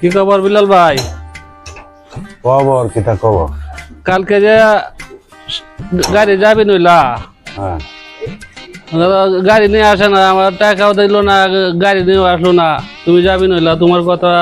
কি খবর বিলাল ভাই? খবর কিতা খবর? কালকে যে গাড়ি যাবি নইলা? হ্যাঁ। গাড়ি নিয়ে আসে না আমার টাকাও দিল না গাড়ি নিয়ে আসলো না। তুমি যাবি নইলা তোমার কথা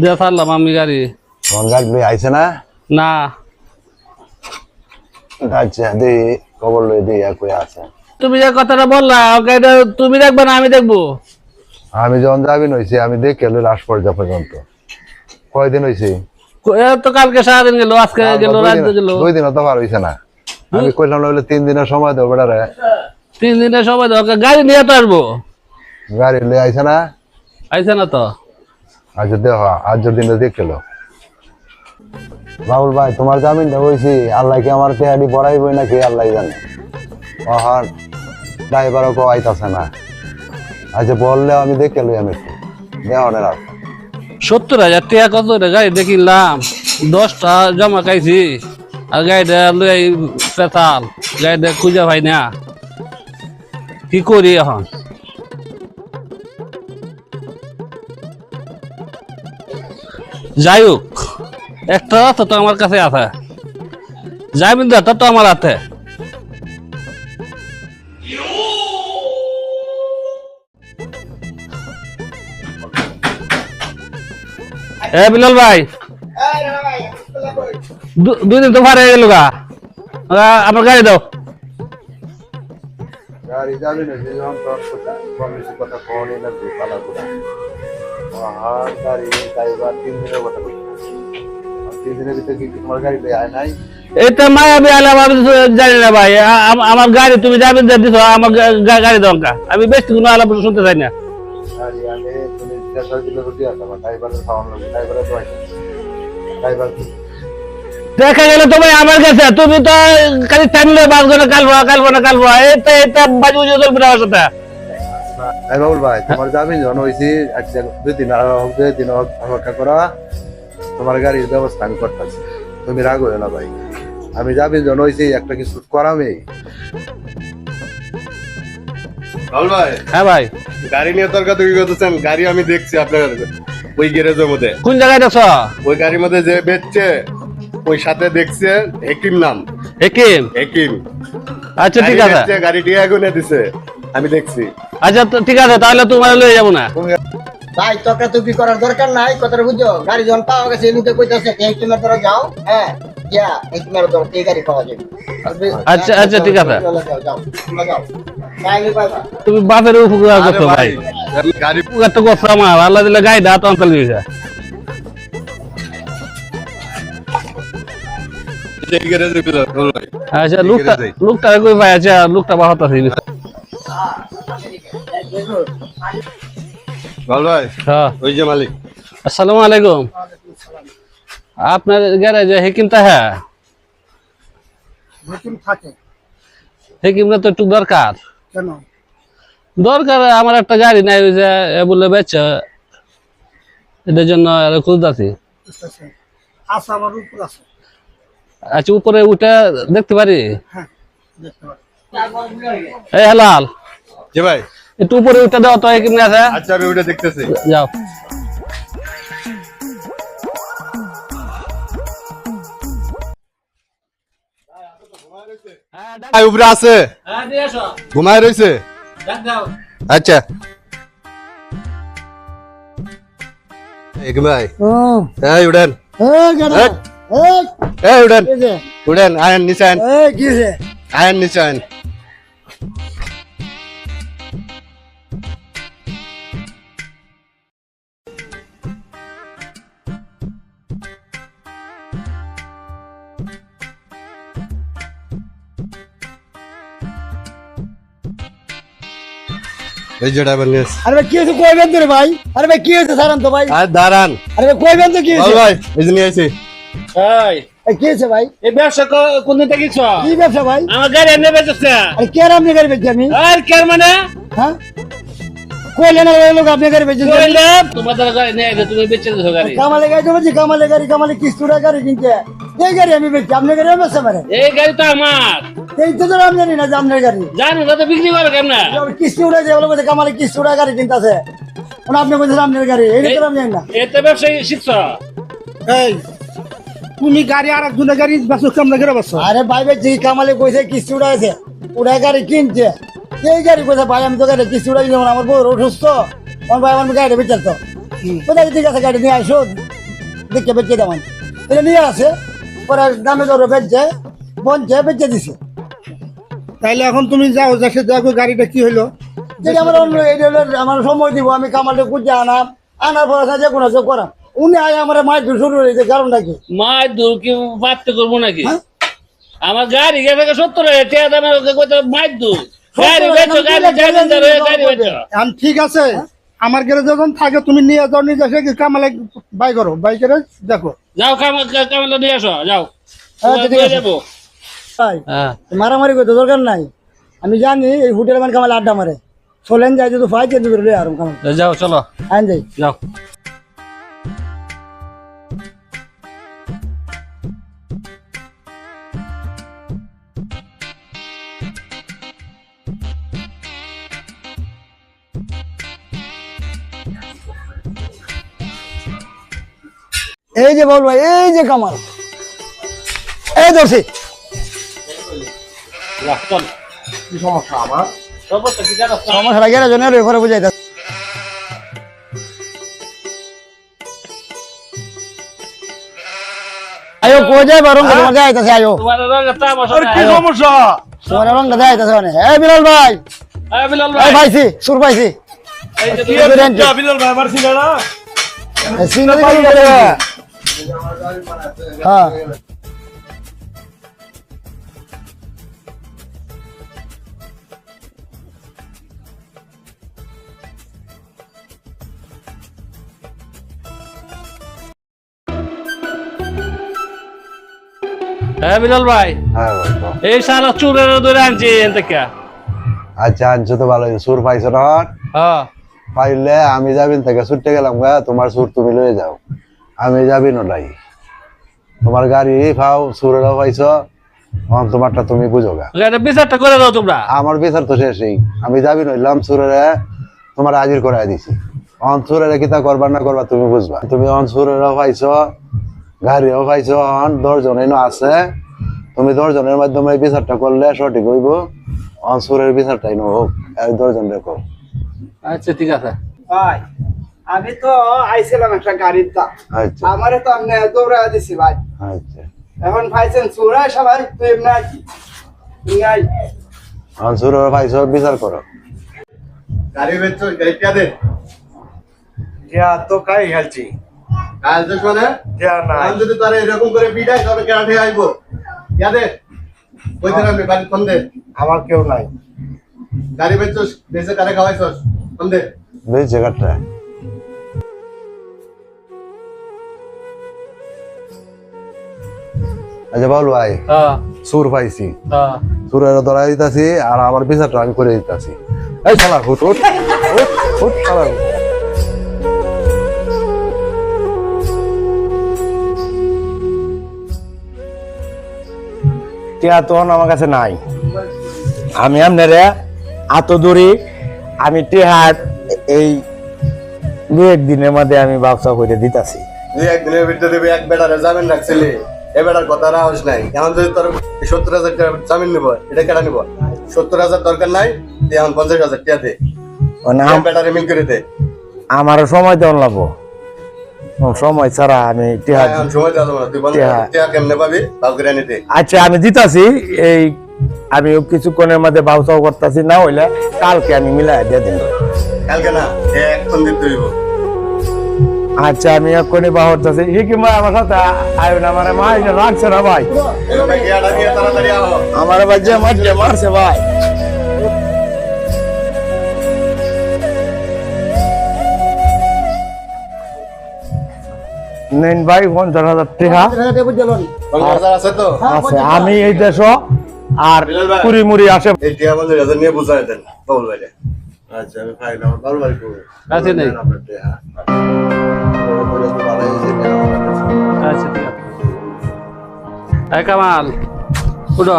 দিয়ে ছাড়লাম আমি গাড়ি। তোমার গাড়ি লই আইছে না? না। আচ্ছা দি খবর লই কই আছে। তুমি যে কথাটা বললা গাড়িটা তুমি দেখবে না আমি দেখব। আমি যখন যাবি নইছি আমি দেখে লই লাস্ট পর্যন্ত পর্যন্ত। কয়দিন হইছে? তো কালকে সারাদিন গেল আজকে গেল রাত গেল। দুই দিন তো পার হইছে না। আমি কইলাম নইলে তিন দিনের সময় দেবো বেটারে। তিন দিনের সময় দরকার গাড়ি নিয়ে তো আসব। গাড়ি লই আইছে না? আইসে না তো। আজ দেহ আজ দিনে দেখল বাবুল ভাই তোমার জামিনটা হয়েছি আল্লাহ কি আমার তেহারি বড়াইবই নাকি? আল্লাহ জানে। ড্রাইভারও কেউ আইতাছে না। আচ্ছা বললেও আমি দেখে লই একটু। দেহনের আর সত্তর হাজার টাকা কত গাড়ি দেখিলাম? দশটা জমা খাইছি। আর গাড়িটা লই পেতাল গাড়িটা খুঁজে পাই না। কি করি এখন? যাই হোক একটা রাস্তা তো আমার কাছে আছে। দাটা তো আমার হাতে। এ বিলাল ভাই। দুই দিন তো ভাড়া গেল গা। আমার গাড়ি দাও। গাড়ি যাবি না যে যখন তোর কথা কখনই না তুই পালা করে আর গাড়ি ড্রাইভার তিন দিনের কথা তিন দিনের ভিতরে কি তোমার গাড়ি আয় নাই? এটা মায়াবী আলাম আমি জানি না ভাই। আমার গাড়ি তুমি যে দিছো আমার গাড়ি দরকার। আমি বেশ কোনো আলাপ শুনতে চাই না। গাড়ি তুমি দেড়শো কিলো রুটি আছে আমার ড্রাইভারের খাওয়ানো ড্রাইভারের তো ড্রাইভার দেখা গেলে তুমি আমার কাছে তুমি তো খালি টাইমলে বাস করে কালবো কালবো না কালবো এটা এটা বাজু বুঝে চলবে না আমার সাথে। এই বাবুল ভাই তোমার জামিন যখন হয়েছি দুই দিন হোক দুই দিন হোক অপেক্ষা করা তোমার গাড়ির ব্যবস্থা আমি করতেছি। তুমি রাগ হয়ে না ভাই। আমি জামিন যখন হয়েছি একটা কিছু করামে ভাই। হ্যাঁ ভাই। গাড়ি নিয়ে তর্কাতর্কি করতেছেন গাড়ি আমি দেখছি আপনার ওই গ্যারেজের মধ্যে। কোন জায়গায় দেখছ? ওই গাড়ির মধ্যে যে বেচছে ওই সাথে দেখছে হেকিম নাম। হেকিম? হেকিম। আচ্ছা ঠিক আছে। বেচছে, গাড়ি দিছে আমি দেখছি। আচ্ছা তো ঠিক আছে তাহলে তোমার লয়ে যাব না। ভাই তর্কাতর্কি করার দরকার নাই কথাটা বুঝছ? গাড়ি যখন পাওয়া গেছে লোকে কইতাছে এই তোমার যাও। হ্যাঁ। গাড়ি আচ্ছা, আচ্ছা, ঠিক আছে। গাড়ি তুমি বাপের উপকার করছ ভাই গাড়ি উপকার তো করছ আমার। আল্লাহ দিলে গাড়িটা হাত অঞ্চল দিয়েছে এই গ্যারেজের ভিতর রাহুল ভাই। আচ্ছা লোকটা লোকটা কই ভাই? আচ্ছা লোকটা বাহত আছে রাহুল ভাই হ্যাঁ। ওই যে মালিক। আসসালামু আলাইকুম। আপনার গ্যারেজে হেকিম তা হ্যাঁ? নতুন থাকে। হেকিমরা তো একটু দরকার। কেন? দরকার আমার একটা গাড়ি নাই ওই যে এ বলে বেচে। এটার জন্য খুঁজতেছি আচ্ছা আমার উপর আছে। আচ্ছা উপরে উঠে দেখতে পারি? হ্যাঁ দেখতে পারি। এই হেলাল। যে ভাই। একটু উপরে উঠে দাও তো হেকিম আছে। আচ্ছা আমি ওটা দেখতেছি। যাও। উপরে আছে। ঘুমায় রয়েছে আচ্ছা। ভাই এই উড়েন এই, এই। উড়েন উড়েন আয়ন নিচে আয়ন। আয়ন নিচে আয়ন। এই যে ড্রাইভার নিয়ে। আরে ভাই কি হয়েছে? কইবেন তো রে ভাই? আরে ভাই কি হয়েছে? সারান তো ভাই। আর দাঁড়ান। আরে ভাই কইবেন তো কি হয়েছে? ভাই এই যে নিয়ে এসে এই। কি হয়েছে ভাই? এই ব্যবসা কোন দিন থেকে কি ব্যবসা ভাই? আমার গাড়ি এনে বেচেছে। আরে কে আপনি গাড়ি বেচছি আমি? আর কে মানে? হ্যাঁ? কইলেন না লোক আপনি গাড়ি বেচছি কইলে তোমাদের গাড়ি নেই তুমি বেচে দিছো গাড়ি। কামালে গাড়ি তো কামালে গাড়ি কামালে কিস্তুরা গাড়ি কিনছে এই গাড়ি আমি বেচছি আপনার গাড়ি আমি বেচতে পারে এই গাড়ি তো আমার। এই তো ধর আমি জানি না যে আপনার গাড়ি। জানি তো বিক্রি করে কেমন? কিস্তি উঠে যে কামালে কিস্তি উঠা গাড়ি কিনতেছে। ওনা আপনি বলছেন আপনার গাড়ি এই তো আমি জানি না। এতে ব্যবসায়ী শিখছ এই তুমি গাড়ি আর একজনের গাড়ি বাসু কেমন করে বাসো আরে ভাই ভাই যে কামালে কইছে কিস্তি উড়াইছে উড়াই গাড়ি কিনছে এই গাড়ি কইছে ভাই আমি তো গাড়ি কিস্তি উড়াই দিলাম আমার বউ অসুস্থ। আমার ভাই আমার গাড়ি বেচার তো কোথায়? ঠিক আছে গাড়ি নিয়ে আসো দেখে বেচে দেওয়ান এটা নিয়ে আসে পরে দামে দরে বেচছে বলছে বেচে দিছে। তাইলে এখন তুমি যাও যাকে দেখো গাড়িটা কি হইল। যেটা আমার অন্য এই হলো আমার সময় দিব আমি কামালে খুঁজে আনাম আনার পরে যে কোনো কিছু করাম। উনি আয় আমার মাইক শুরু হয়েছে কারণটা কি? মায় দূর কি পারতে করব নাকি? আমার গাড়ি গেছে সত্তর হাজার টাকা দামের দূর ধরে ঠিক আছে আমার গেলে যখন থাকে তুমি নিয়ে যাও নিজে এসে কি কামালে বাই করো বাইকের দেখো। যাও কাম কামেলা নিয়ে আসো যাও। মারামারি করতে দরকার নাই। আমি জানি এই হোটেল মানে কামালে আড্ডা মারে। চলেন যাই যদি ফাই লই আরম কামাল যাও চলো। আইন যাই। যাও। এই যে বল ভাই এই যে কামাল। এই ধরছি। কি সমস্যা আমার? সমস্যা কি জানো? সমস্যা গেলে জন্য ঘরে বুঝাইতে আয়ো কো যাই বারং তোমার যাইতাছে আয়ো। তোমার রঙে কি সমস্যা? তোমার রংটা যাইতাছে মানে। এই বিলাল ভাই! এই বিলাল ভাই। পাইছি সুর পাইছি। এই যে। বিলাল ভাই আমার দিকে গেলে। হ্যাঁ। হ্যাঁ বিলাল ভাই। এই সারা চুরের ধরে আনছি এন থেকে। আচ্ছা আনছো তো ভালো সুর পাইছো না? হ্যাঁ। পাইলে আমি যাবিন থেকে ছুটতে গেলাম গা তোমার সুর তুমি লয়ে যাও। আমি যাবি নাই। তোমার গাড়ি পাও সুরেরও পাইছো। এখন তোমারটা তুমি বুঝো গা। বিচারটা করে দাও তোমরা। আমার বিচার তো শেষই। আমি যাবি নইলাম সুরেরে তোমার হাজির করাই দিছি। অন সুরেরে কিতা করবা না করবা তুমি বুঝবা। তুমি অন সুরেরও পাইছো। গাড়িও পাইছো অন দশজন এনো আছে। তুমি দশজনের মাধ্যমে বিচারটা করলে সঠিক হইব। অন সুরের বিচারটাই নো হোক এই দশজন রেখো আচ্ছা ঠিক আছে। ভাই আমি তো আইছিলাম একটা গাড়ির আচ্ছা। আমারে তো আপনি দৌড়া দিছি ভাই। আচ্ছা। এখন পাইছেন চুরাই সবাই তুই এমনি আছি নাই অন সুরের পাইছো বিচার করো। গাড়ি বেচছো গাড়িটা দে। ইয়া তো কাই গেলছি কাল তো শোনে না আমি যদি তারা এরকম করে পিটাই তবে কেটে আইবো। কইতে আমি বাড়ি ফোন দে। আমার কেউ নাই। গাড়ি বেচছো দেশে কারে খাওয়াইছস? ফোন দে। বেশ জায়গাটা আচ্ছা বাবুল ভাই হ্যাঁ। সুর পাইছি। হ্যাঁ। সুরের ধরা দিতেছি আর আমার বিচারটা আমি করে দিতেছি। এই শালা হুট হুট হুট শালা টিয়া তখন আমার কাছে নাই। আমি আপনারে আত দূরি আমি টিহার এই দু একদিনের মধ্যে আমি ব্যবসা করে দিতাছি। তুই একদিনের ভিতরে এক বেটারে জামিন রাখছিলি। এ বেটার কথা রাহস নাই। এখন যদি তোর সত্তর হাজার টাকা জামিন নিব এটা কেটা নিব? সত্তর হাজার দরকার নাই এখন পঞ্চাশ হাজার টাকা দে। মানে বেটারে মিল করে দে। আমারও সময় দেওয়ার লাগবো। সময় ছাড়া আমি নিতে। আচ্ছা আমি দিতাছি এই আমি কিছুক্ষণের মধ্যে ব্যবসাও করতেছি না হইলে কালকে আমি মিলাই দিয়ে দিন কালকে না এখন দিতে আচ্ছা আমি এক্ষুনি বাহরতেছি হিকি মা আমার সাথে আয়ো না মানে মা রাখছে না ভাই আমার মারছে মারছে ভাই। নেন ভাই পঞ্চাশ হাজার টাকা। আছে আমি এই দেশ আর ভাই। মুড়ি আসে। নিয়ে বুঝাই দেন আচ্ছা আমি আমার আছে নেই। কাছে। আচ্ছা ঠিক আছে। কামাল উঠো।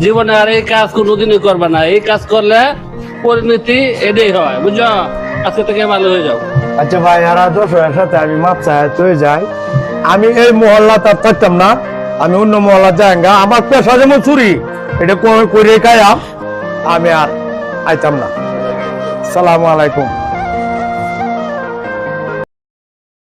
জীবনে আর এই কাজ কোনোদিনই করবে না। এই কাজ করলে পরিণতি এটাই হয় বুঝছ? আজকে থেকে ভালো হয়ে যাও। আচ্ছা ভাই হারা দশ হাজার সাথে আমি মাপ চাই চলে যাই। আমি এই মহল্লা তার থাকতাম না, আমি অন্য মহল্লা যাই গা আমার পেশা যেমন চুরি, এটা করে খাইয়া আমি আর আইতাম না। সালামু আলাইকুম।